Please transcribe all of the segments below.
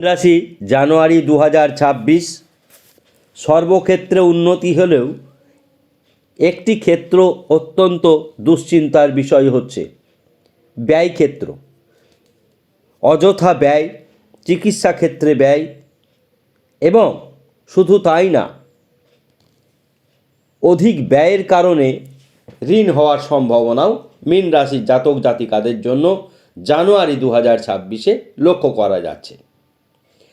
রাশি জানুয়ারি দু হাজার ছাব্বিশ। সর্বক্ষেত্রে উন্নতি হলেও একটি ক্ষেত্র অত্যন্ত দুশ্চিন্তার বিষয় হচ্ছে ব্যয় ক্ষেত্র। অযথা ব্যয়, চিকিৎসা ক্ষেত্রে ব্যয় এবং শুধু তাই না, অধিক ব্যয়ের কারণে ঋণ হওয়ার সম্ভাবনাও মীন রাশির জাতক জাতিকাদের জন্য জানুয়ারি দু হাজার লক্ষ্য করা যাচ্ছে।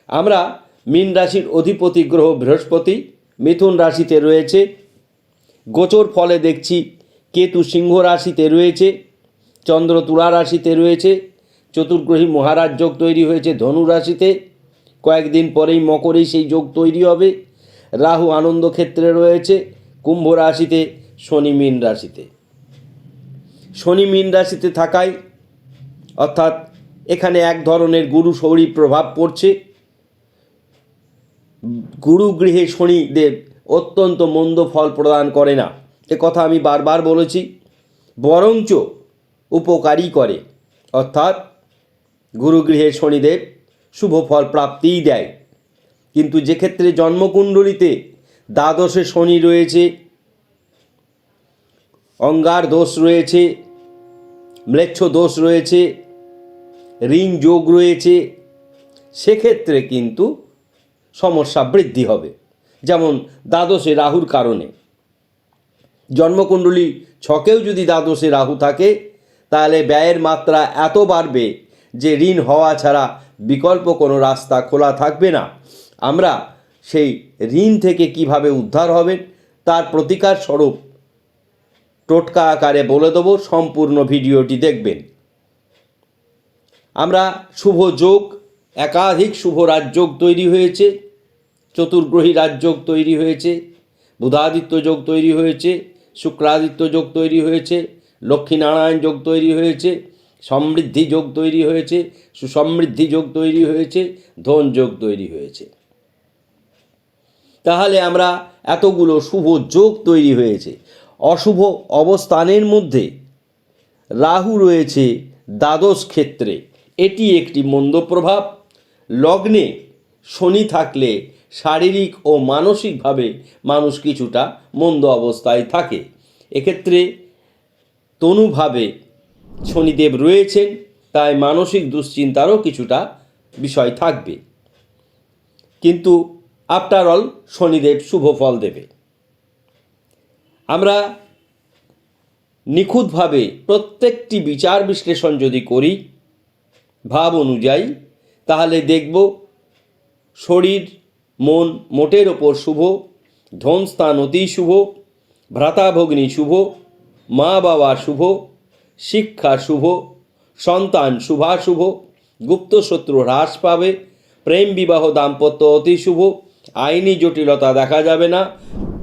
আমরা মীন রাশির অধিপতি গ্রহ বৃহস্পতি, মিথুন রাশিতে রয়েছে, গোচর ফলে দেখছি কেতু সিংহ রাশিতে রয়েছে, চন্দ্র তুলা রাশিতে রয়েছে, চতুর্গ্রহী মহারাজ যোগ তৈরি হয়েছে ধনু রাশিতে, কয়েকদিন পরেই মকরেই সেই যোগ তৈরি হবে, রাহু আনন্দ ক্ষেত্রে রয়েছে, কুম্ভ রাশিতে শনি মীন রাশিতে। শনি মীন রাশিতে থাকায় অর্থাৎ এখানে এক ধরনের গুরু সৌরী প্রভাব পড়ছে। গুরু গৃহে শনিদেব অত্যন্ত মন্দ ফল প্রদান করে না। এ কথা আমি বারবার বলেছি, বরঞ্চ উপকারী করে। অর্থাৎ, গুরুগৃহে শনিদেব শুভ ফল প্রাপ্তিই দেয়। কিন্তু যে ক্ষেত্রে জন্মকুণ্ডলিতে দ্বাদশে শনি রয়েছে, অঙ্গার দোষ রয়েছে, ম্লেচ্ছ দোষ রয়েছে, ঋণ যোগ রয়েছে, সেক্ষেত্রে কিন্তু সমস্যা বৃদ্ধি হবে। যেমন দ্বাদশে রাহুর কারণে। জন্মকুণ্ডলী ছকেও যদি দ্বাদশে রাহু থাকে, তাহলে ব্যয়ের মাত্রা এত বাড়বে যে ঋণ হওয়া ছাড়া বিকল্প কোনো রাস্তা খোলা থাকবে না। আমরা সেই ঋণ থেকে কীভাবে উদ্ধার হবেন তার প্রতিকার স্বরূপ টোটকা আকারে বলে দেবো, সম্পূর্ণ ভিডিওটি দেখবেন। আমরা শুভ যোগ, একাধিক শুভ রাজযোগ তৈরি হয়েছে। চতুর্গ্রহী রাজযোগ তৈরি হয়েছে, বুধাদিত্য যোগ তৈরি হয়েছে, শুক্রাদিত্য যোগ তৈরি হয়েছে, লক্ষ্মীনারায়ণ যোগ তৈরি হয়েছে, সমৃদ্ধি যোগ তৈরি হয়েছে, সুসমৃদ্ধি যোগ তৈরি হয়েছে, ধন যোগ তৈরি হয়েছে। তাহলে আমরা এতগুলো শুভ যোগ তৈরি হয়েছে। অশুভ অবস্থানের মধ্যে রাহু রয়েছে দ্বাদশ ক্ষেত্রে। এটি একটি মন্দ প্রভাব। লগ্নে শনি থাকলে শারীরিক ও মানসিকভাবে মানুষ কিছুটা মন্দ অবস্থায় থাকে। এক্ষেত্রে তনুভাবে শনিদেব রয়েছেন, তাই মানসিক দুশ্চিন্তারও কিছুটা বিষয় থাকবে। কিন্তু আফটার অল শনিদেব শুভ ফল দেবে। আমরা নিখুঁতভাবে প্রত্যেকটি বিচার বিশ্লেষণ যদি করি, ভাব অনুযায়ী, তাহলে দেখব শরীর মন মোটের ওপর শুভ, ধন স্থান অতি শুভ ভ্রাতাভগ্নী শুভ, মা বাবা শুভ, শিক্ষা শুভ, সন্তান শুভাশুভ গুপ্তশত্রু হ্রাস পাবে, প্রেম বিবাহ দাম্পত্য অতি শুভ, আইনি জটিলতা দেখা যাবে না,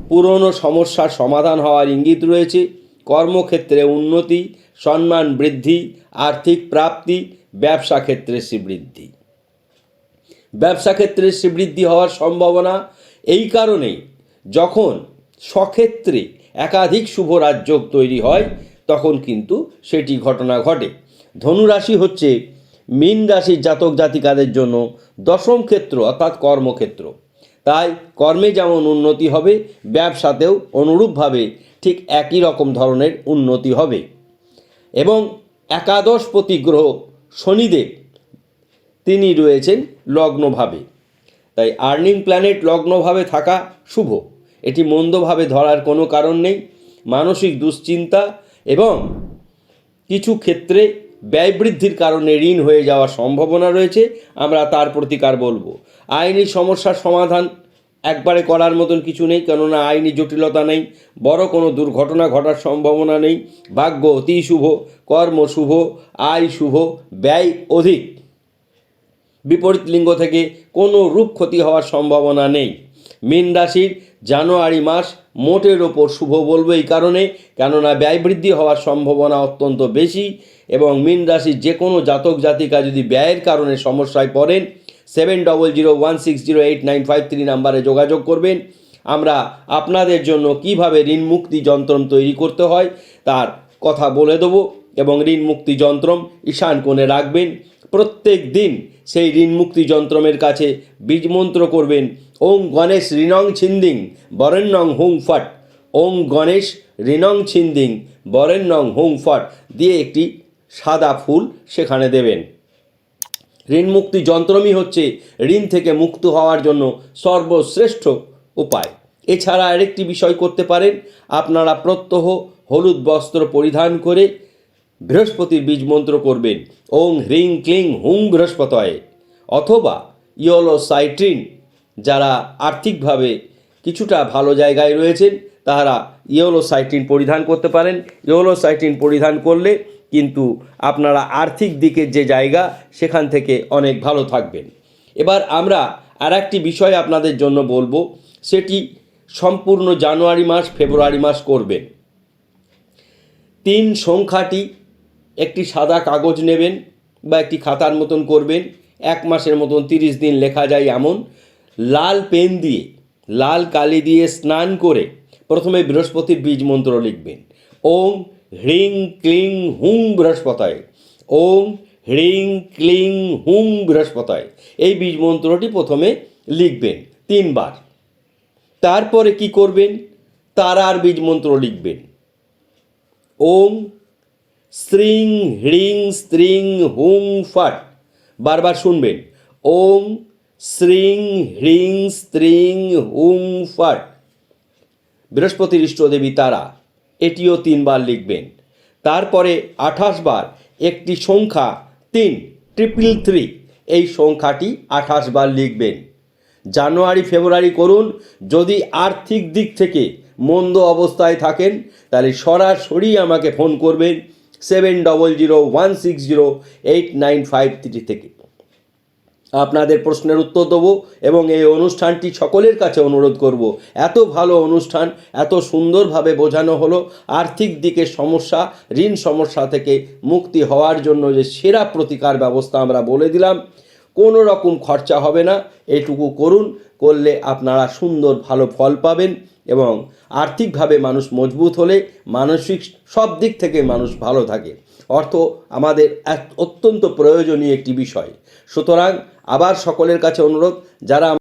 পুরনো সমস্যার সমাধান হওয়ার ইঙ্গিত রয়েছে, কর্মক্ষেত্রে উন্নতি, সম্মান বৃদ্ধি, আর্থিক প্রাপ্তি, ব্যবসা ক্ষেত্রে শ্রীবৃদ্ধি। ব্যবসা ক্ষেত্রে সে বৃদ্ধি হওয়ার সম্ভাবনা এই কারণেই যখন স্বক্ষেত্রে একাধিক শুভ রাজযোগ তৈরি হয়, তখন কিন্তু সেটি ঘটনা ঘটে। ধনুরাশি হচ্ছে মীন রাশির জাতক জাতিকাদের জন্য দশম ক্ষেত্র অর্থাৎ কর্মক্ষেত্র। তাই কর্মে যেমন উন্নতি হবে, ব্যবসাতেও অনুরূপভাবে ঠিক একই রকম ধরনের উন্নতি হবে। এবং একাদশ প্রতিগ্রহ শনিদেব তিনি রয়েছেন লগ্নভাবে। তাই আর্নিং প্ল্যানেট লগ্নভাবে থাকা শুভ। এটি মন্দভাবে ধরার কোনো কারণ নেই। মানসিক দুশ্চিন্তা এবং কিছু ক্ষেত্রে ব্যয় বৃদ্ধির কারণে ঋণ হয়ে যাওয়ার সম্ভাবনা রয়েছে। আমরা তার প্রতিকার বলব। আইনি সমস্যার সমাধান একবারে করার মতন কিছু নেই, কেননা আইনি জটিলতা নেই। বড় কোনো দুর্ঘটনা ঘটার সম্ভাবনা নেই। ভাগ্য অতি শুভ, কর্ম শুভ, আয় শুভ, ব্যয় অধিক। বিপরীত লিঙ্গ থেকে কোনো রূপ ক্ষতি হওয়ার সম্ভাবনা নেই। মীন রাশির জানুয়ারি মাস মোটের ওপর শুভ বলব এই কারণে, কেননা ব্যয় বৃদ্ধি হওয়ার সম্ভাবনা অত্যন্ত বেশি এবং মীন রাশির যে কোনো জাতক জাতিকা যদি ব্যয়ের কারণে সমস্যায় পড়েন, seven double zero one six zero eight nine five three নাম্বারে যোগাযোগ করবেন। আমরা আপনাদের জন্য কীভাবে ঋণ মুক্তি যন্ত্রম তৈরি করতে হয় তার কথা বলে দেবো এবং ঋণ মুক্তি যন্ত্রম ঈশান কোণে রাখবেন। প্রত্যেক দিন সেই ঋণ মুক্তি যন্ত্রমের কাছে বীজমন্ত্র করবেন। ওং গণেশ ঋণং ছিন্দিং, বরেণ্যং হুং ফট। ওং গণেশ ঋণং ছিন্দিং, বরেণ্যং হুং ফট। দিয়ে একটি সাদা ফুল সেখানে দেবেন। ঋণ মুক্তি যন্ত্রমই হচ্ছে ঋণ থেকে মুক্ত হওয়ার জন্য সর্বশ্রেষ্ঠ উপায়। এছাড়া আরেকটি বিষয় করতে পারেন। আপনারা প্রত্যহ হলুদ বস্ত্র পরিধান করে বৃহস্পতির বীজ মন্ত্র করবেন। ওং হ্রিং ক্লিং হুং বৃহস্পতয়ে। অথবা ইয়োলো সাইট্রিন যারা আর্থিকভাবে কিছুটা ভালো জায়গায় রয়েছেন, তাহারা ইয়োলো সাইট্রিন পরিধান করতে পারেন। ইয়োলো সাইট্রিন পরিধান করলে কিন্তু আপনারা আর্থিক দিকের যে জায়গা, সেখান থেকে অনেক ভালো থাকবেন। এবার আমরা আর একটি বিষয় আপনাদের জন্য বলব। সেটি সম্পূর্ণ জানুয়ারি মাস, ফেব্রুয়ারি মাস করবেন। তিন সংখ্যাটি একটি সাদা কাগজ নেবেন বা একটি খাতার মতন করবেন, এক মাসের মতন তিরিশ দিন লেখা যায় এমন। লাল পেন দিয়ে, লাল কালি দিয়ে স্নান করে প্রথমে বৃহস্পতির বীজ মন্ত্র লিখবেন। ওং হ্রিং ক্লিং হুং বৃহস্পতায়। ওং হ্রিং ক্লিং হুং বৃহস্পতায়। এই বীজ মন্ত্রটি প্রথমে লিখবেন তিনবার। তারপরে কি করবেন? তারার বীজ মন্ত্র লিখবেন। ওং শ্রিং হ্রিং, স্ত্রিং, হুং, ফট। বারবার শুনবেন। ওং শ্রিং হ্রিং, স্ত্রিং, হুং, ফট। বৃহস্পতির ইষ্টদেবী তারা, এটিও তিনবার লিখবেন। তারপরে আঠাশ বার একটি সংখ্যা, তিন, ট্রিপল থ্রি, এই সংখ্যাটি আঠাশ বার লিখবেন। জানুয়ারি, ফেব্রুয়ারি করুন। যদি আর্থিক দিক থেকে মন্দ অবস্থায় থাকেন, তাহলে সরাসরি আমাকে ফোন করবেন। Seven double zero one six zero eight nine five three থেকে। আপনাদের প্রশ্নের উত্তর দেবো এবং এই অনুষ্ঠানটি সকলের কাছে অনুরোধ করব। এত ভালো অনুষ্ঠান, এত সুন্দরভাবে বোঝানো হলো, আর্থিক দিকের সমস্যা, ঋণ সমস্যা থেকে মুক্তি হওয়ার জন্য যে সেরা প্রতিকার ব্যবস্থা আমরা বলে দিলাম কোনো রকম খরচা হবে না। এটুকু করুন, করলে আপনারা সুন্দর ভালো ফল পাবেন এবং আর্থিকভাবে মানুষ মজবুত হলে মানসিক সব দিক থেকে মানুষ ভালো থাকে। অর্থ আমাদের অত্যন্ত প্রয়োজনীয় একটি বিষয়। সুতরাং আবার সকলের কাছে অনুরোধ, যারা